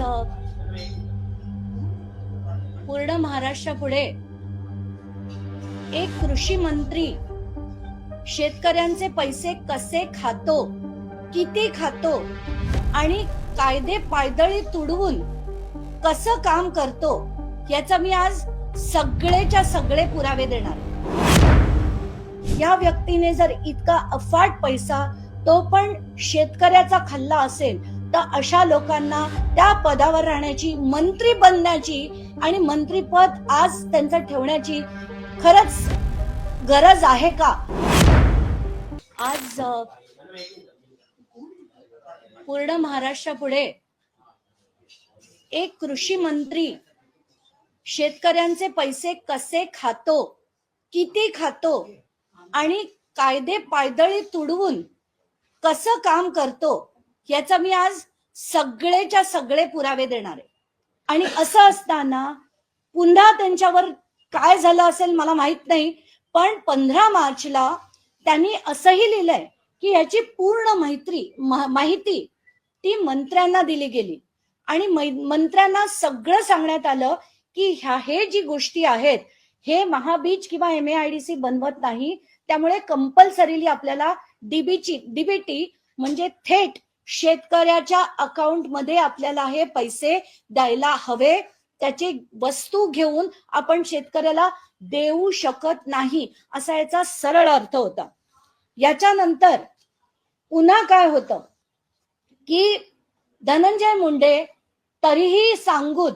अ, पूर्ण महाराष्ट्रापुढे एक कृषी मंत्री शेतकऱ्यांचे पैसे कसे खातो किती खातो आणि कायदे पायदळी तुडवून कसं काम करतो याचा मी आज सगळेच्या सगळे पुरावे देणार. या व्यक्तीने जर इतका अफाट पैसा तो पण शेतकऱ्याचा खाल्ला असेल तर अशा लोकांना त्या पदावर राहण्याची मंत्री बनण्याची आणि मंत्रीपद आज त्यांचं ठेवण्याची खरंच गरज आहे का? आज पूर्ण महाराष्ट्रापुढे एक कृषी मंत्री शेतकऱ्यांचे पैसे कसे खातो किती खातो आणि कायदे पायदळी तुडवून कसं काम करतो याचा मी आज सगळेच्या सगळे पुरावे देणार आहे. आणि असं असताना पुन्हा त्यांच्यावर काय झालं असेल मला माहीत नाही पण पंधरा मार्चला त्यांनी असंही लिहिलंय की याची पूर्ण मैत्री माहिती ती मंत्र्यांना दिली गेली. आणि मै- मंत्र्यांना सगळं सांगण्यात आलं की ह्या हे जी गोष्टी आहेत हे महाबीज किंवा M A I D C बनवत नाही त्यामुळे कंपल्सरीली आपल्याला डीबीची डीबीटी म्हणजे थेट शेतकऱ्याच्या अकाउंटमध्ये आपल्याला हे पैसे द्यायला हवे. त्याची वस्तू घेऊन आपण शेतकऱ्याला देऊ शकत नाही असा याचा सरळ अर्थ होता. याच्यानंतर पुन्हा काय होतं? की धनंजय मुंडे तरीही सांगून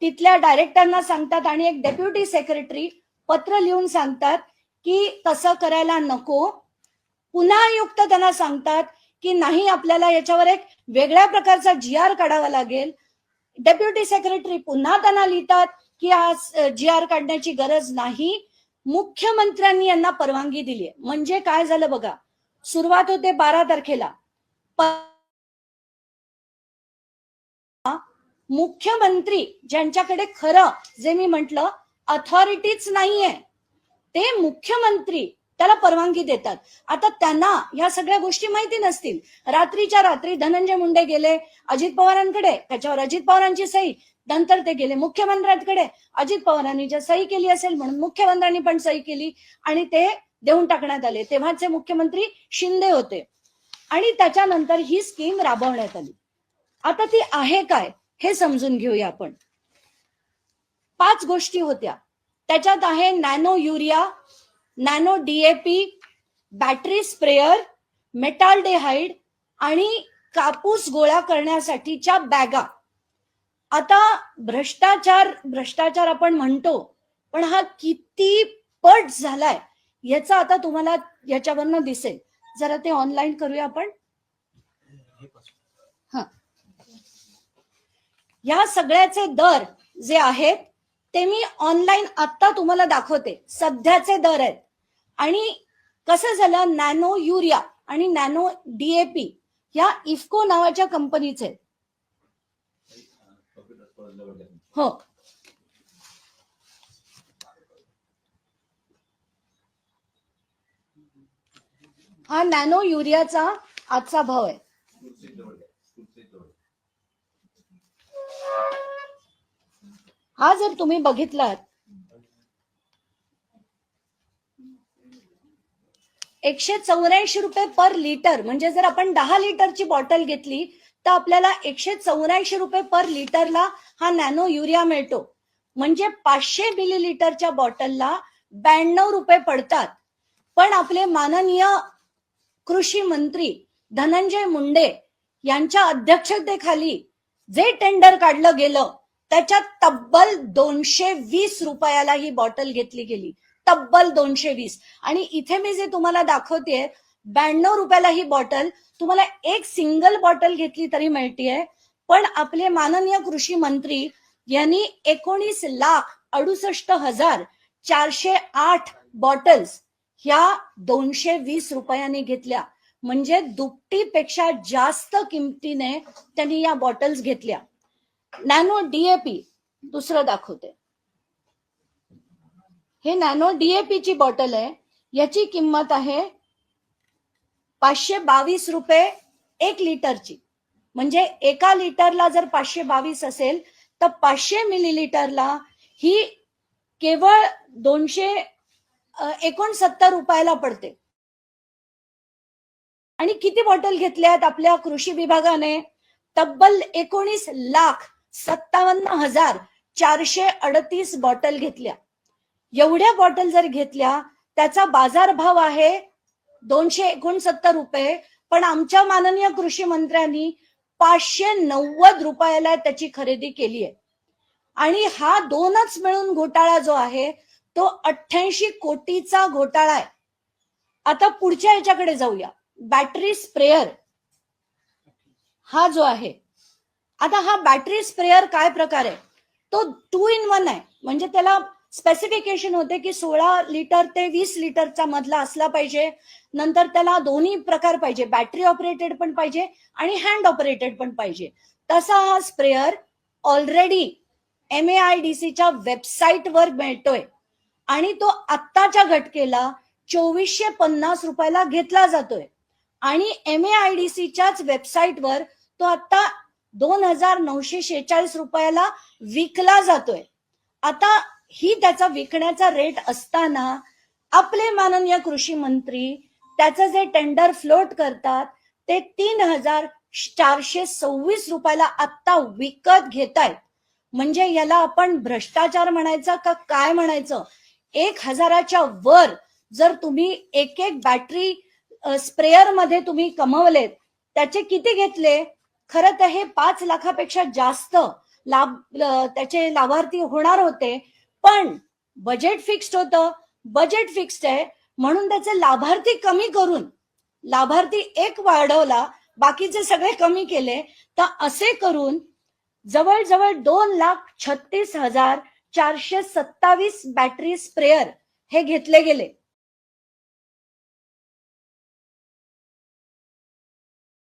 तिथल्या डायरेक्टरना सांगतात आणि एक डेप्युटी सेक्रेटरी पत्र लिहून सांगतात की तसं करायला नको. पुन्हा आयुक्त त्यांना सांगतात की नाही आपल्याला याच्यावर एक वेगळ्या प्रकारचा जी आर काढावा लागेल. डेप्युटी सेक्रेटरी पुन्हा त्यांना लिहितात की आज जी आर काढण्याची गरज नाही. मुख्यमंत्र्यांनी यांना परवानगी दिली आहे. म्हणजे काय झालं बघा? सुरुवात होते बारा तारखेला. मुख्यमंत्री ज्यांच्याकडे खरं जे मी म्हंटल अथॉरिटीच नाहीये ते मुख्यमंत्री त्याला परवानगी देतात. आता त्यांना या सगळ्या गोष्टी माहिती नसतील. रात्रीच्या रात्री धनंजय मुंडे गेले अजित पवारांकडे त्याच्यावर अजित पवारांची सही नंतर ते गेले मुख्यमंत्र्यांकडे. अजित पवारांनी जर सही केली असेल म्हणून मुख्यमंत्र्यांनी पण सही केली आणि ते देऊन टाकण्यात आले. तेव्हाचे मुख्यमंत्री शिंदे होते. आणि त्याच्यानंतर ही स्कीम राबवण्यात आली. आता ती आहे काय हे समजून घेऊया आपण. पाच गोष्टी होत्या. त्याच्यात आहे nano urea nano DAP battery sprayer metaldehyde आणि कापूस गोळा करण्यासाठीच्या बॅगा. आता भ्रष्टाचार भ्रष्टाचार आपण म्हणतो पण हा किती पट झालाय याचा आता तुम्हाला याच्यावरनं दिसेल. जरा ते ऑनलाईन करूया आपण. हा. या सगळ्याचे दर जे आहेत ते मी ऑनलाईन आता तुम्हाला दाखवते. सध्याचे दर आहेत. आणि कसं झालं? नॅनो युरिया आणि नॅनो डीएपी या इफको नावाच्या कंपनीचे हो. हा नॅनो युरियाचा आजचा भाव आहे. हा जर तुम्ही बघितलात एकशे चौऱ्याऐंशी रुपये पर लिटर म्हणजे जर आपण दहा लिटरची बॉटल घेतली तर आपल्याला एकशे चौऱ्याऐंशी रुपये पर लिटरला हा नॅनो युरिया मिळतो. म्हणजे पाचशे मिली लिटरच्या बॉटलला ब्याण्णव रुपये पडतात. पण आपले माननीय कृषी मंत्री धनंजय मुंडे यांच्या अध्यक्षतेखाली जे टेंडर काढलं गेलं त्याच्यात तब्बल दोनशे वीस रुपयाला ही बॉटल घेतली गेली. तब्बल दोनशे वीस. आणि इथे मी जे तुम्हाला दाखवतेय ब्याण्णव रुपयाला ही बॉटल तुम्हाला एक सिंगल बॉटल घेतली तरी मिळतीये. पण आपले माननीय कृषी मंत्री यांनी एकोणीस लाख अडुसष्ट हजार चारशे आठ बॉटल्स ह्या दोनशे वीस रुपयाने घेतल्या. म्हणजे दुपटीपेक्षा जास्त किमतीने त्यांनी या बॉटल्स घेतल्या. नॅनो डीएपी दुसरं दाखवते. हे नॅनो डीएपी ची बॉटल आहे. याची किंमत आहे पाचशे बावीस रुपये एक लिटरची. म्हणजे एका लिटरला जर पाचशे बावीस असेल तर पाचशे मिलीलिटरला ही केवळ दोनशे एकोणसत्तर रुपयाला पडते. आणि किती बॉटल घेतल्या आहेत आपल्या कृषी विभागाने? तब्बल एकोणीस लाख सत्तावन्न हजार चारशे अडतीस बॉटल घेतल्या. एवढ्या बॉटल जर घेतल्या त्याचा बाजारभाव आहे दोनशे एकोणसत्तर रुपये. पण आमच्या माननीय कृषी मंत्र्यांनी पाचशे नव्वद रुपयाला त्याची खरेदी केली आहे. आणि हा दोनच मिळून घोटाळा जो आहे तो अठ्ठ्याऐंशी कोटीचा घोटाळा आहे. आता पुढच्या याच्याकडे जाऊया. बॅटरी स्प्रेअर हा जो आहे आता हा बॅटरी स्प्रेअर काय प्रकार आहे? तो टू इन वन आहे. म्हणजे त्याला स्पेसिफिकेशन होते की सोळा लिटर ते वीस लिटरचा मधला असला पाहिजे. नंतर त्याला दोन्ही प्रकार पाहिजे. बॅटरी ऑपरेटेड पण पाहिजे आणि हँड ऑपरेटेड पण पाहिजे. तसा हा sprayer already M A I D सीच्या वेबसाईटवर मिळतोय. आणि तो आत्ताच्या घटकेला चोवीसशे पन्नास रुपयाला घेतला जातोय. आणि एम ए आय डी सीच्याच वेबसाईटवर तो आता दोन हजार नऊशे शेहेचाळीस रुपयाला विकला जातोय. आता ही त्याचा विकण्याचा रेट असताना आपले माननीय कृषी मंत्री त्याचं जे टेंडर फ्लोट करतात ते तीन हजार चारशे सव्वीस रुपयाला आत्ता विकत घेत आहेत म्हणजे याला आपण भ्रष्टाचार म्हणायचा का काय म्हणायचं? एक हजाराच्या वर जर तुम्ही एक एक बॅटरी स्प्रेअरमध्ये तुम्ही कमवलेत त्याचे किती घेतले? खरं तर हे पाच लाखापेक्षा जास्त लाभ त्याचे लाभार्थी होणार होते. पण बजेट फिक्स्ड होतं. बजेट फिक्स्ड आहे. म्हणून त्याचे लाभार्थी कमी करून लाभार्थी एक वाढवला बाकीचे सगळे कमी केले तर असे करून जवळजवळ दोन लाख छत्तीस हजार चारशे सत्तावीस बॅटरी स्प्रेअर हे घेतले गेले.